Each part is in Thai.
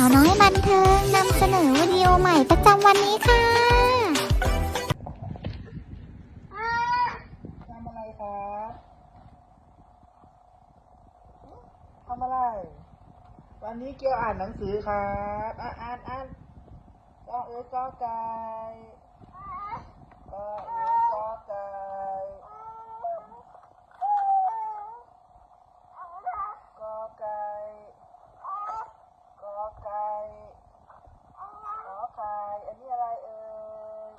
าวน้อยบันเทิงนำเสนอวิดีโอใหม่ประจำวันนี้ค่ะทำอะไรครับทำอะไร วันนี้เกียวอ่านหนังสือครับอะอ่านอ่านก็เอ๋ยก็ไก่ก็เอ๋ยก็ไก่ก็ไก่ก็ไก่ขอไข่อันนี้อะไรเอ่ย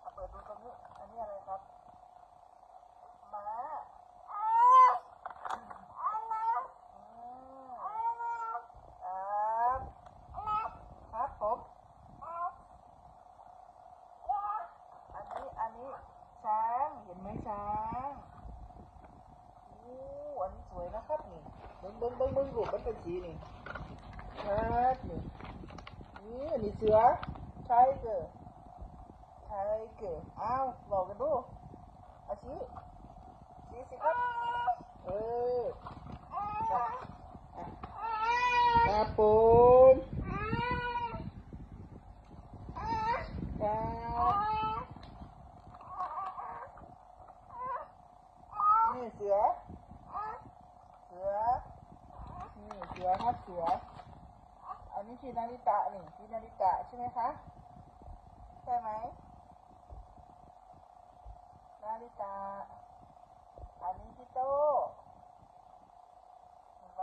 เอาเปิดดูตรงนี้ อันนี้อะไรครับ ม้าอืมครับครับผมอันนี้ อันนี้ ช้าง เห็น ไหมช้างอู้อันนี้สวยนะครับนี่เบิ้งเบิ้งเบิ้งเบิ้งรูปมันเป็นสีนี่ครับนี่นี่อันนี้เสือไทเกอร์ไทเกอร์อ้าวบอกกันดูอาชีชี้สิครับเออครับอะครับผมครับนี่เสือ เสือ นี่เสือ ครับเสืออันนี้คือนาริตะนี่คือนาริตะใช่ไหมคะ ใช่ไหมนาริตะ อันนี้พี่โตเห็นไหม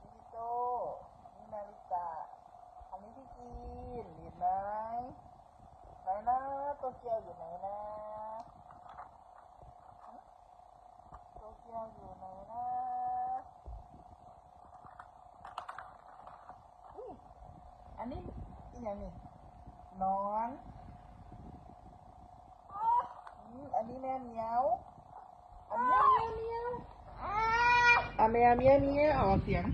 นี่พี่โตนี่นาริตะ อันนี้พี่จีนเห็นไหมไหนนะโตเกียวอยู่ไหนนะหึโตเกียวอยู่ไหนนะอุ๊ย อันนี้อีกอย่างนี่นอนอืมอันนี้แม่เหมียวอันนี้เมียวเมียวอะแมวเมียวเมียวออกเสียง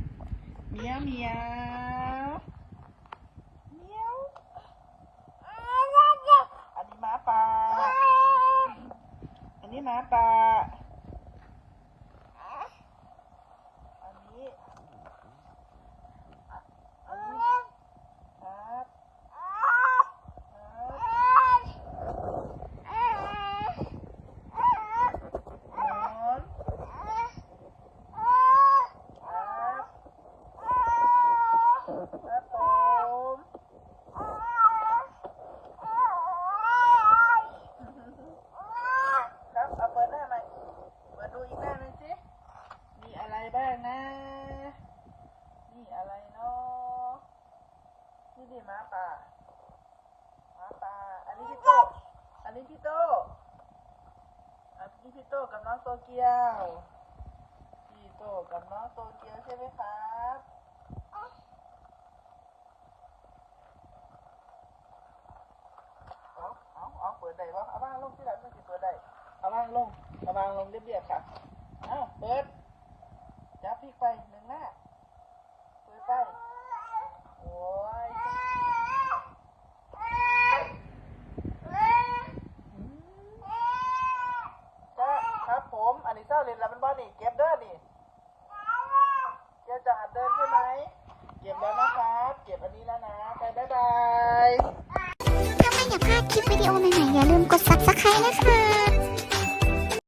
เมียวเมียวเมียวอันนี้หมาป่าอันนี้หมาป่าอันนี้อันนี้ครับครับนอนครับครับผมครับเอาเปิดหน้าหน่อยเปิดดูอีกหน้าหนึ่งสิ มีอะไรบ้าง นะ นี่อะไรเนาะนี่ดิหมาป่าหมาป่า อันนี้พี่โต อันนี้พี่โต อันนี้พี่โตกับน้องโตเกียว พี่โตกับน้องโตเกียวใช่ไหมครับเปิดได้ปะเอาวางลงที่หลังมันสิเปิดได้เอาวางลงเอาวางลงเรียบๆค่ะ เอาเปิด จับพลิกไปหนึ่งหน้าเปิดไป โอ้ยจ้าครับผม อันนี้เจ้าเรียนแล้วมันบ้านี่เก็บเด้อนี่เกียวจะหัดเดินใช่ไหม เก็บแล้วนะครับ เก็บอันนี้แล้วนะ ไปบ๊ายบาย ถ้าไม่อยากพลาดคลิปวิดีโอใหม่ๆอย่าลืมกด subscribe นะคะ